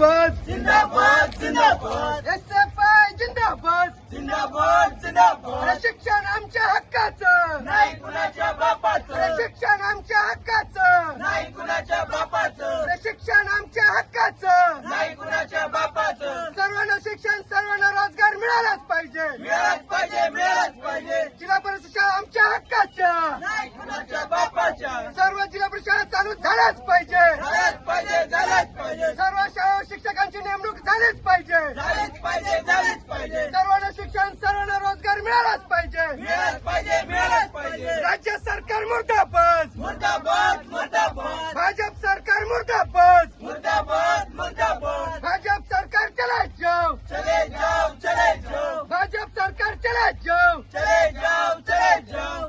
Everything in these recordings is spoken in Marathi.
जिंदाबाद. जिंदाबाद जिंदाबाद. एस एफ आय जिंदाबाद. जिंदाबाद जिंदाबाद. शिक्षण आमच्या हक्काचं. नाही कुणाच्या बापाचं. शिक्षण आमच्या हक्काचं. नाही कुणाच्या बापाचं. अरे शिक्षण आमच्या हक्काचं. नाही कुणाच्या बापाचं. सर्वांना शिक्षण सर्वांना रोजगार मिळालाच पाहिजे. मिळालंच पाहिजे मिळालंच पाहिजे. जिल्हा परिषद शाळा आमच्या हक्काच्या. नाही कुणाच्या बापाच्या. सर्व जिल्हा परिषद शाळा चालू झाल्याच पाहिजे. झालंच पाहिजे झालंच पाहिजे. सर्व शिक्षकांची नेमणूक झालीच पाहिजे. झालेच पाहिजे झालेच पाहिजे. सर्वांना शिक्षण सर्वांना रोजगार मिळालाच पाहिजे. मिळालंच पाहिजे मिळालंच पाहिजे. राज्य सरकार मुर्दाबाद. मुर्दाबाद मुर्दाबाद. भाजप सरकार मुर्दाबाद. मुर्दाबाद मुर्दाबाद. भाजप सरकार चला जाओ चले जाओ चले जाओ भाजप सरकार चला जाओ चले जाओ चले जाओ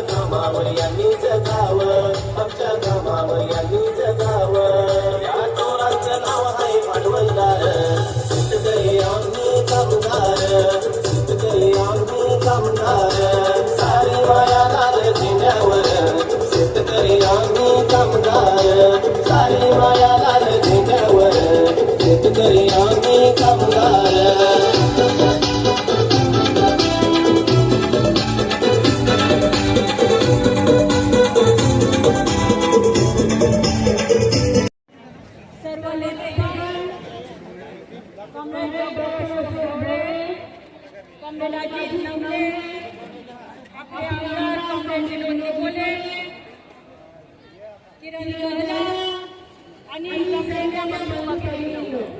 जगावं यांनी जगावं. आमच्या कामावर यांनी जगावं. या नाव आहे भांडवलदार शेतकरी आम्ही कामगार. शेतकरी आम्ही कामगार. सारी माया लाल झेंड्यावर शेतकरी आम्ही कामगार. सारी माया लाल झेंड्यावर शेतकरी आम्ही कामगार. কমলাজির সামনে আপনি আমার কমলাজির মধ্যে বলে কিরণ জহলা অনিল কমলাজির মধ্যে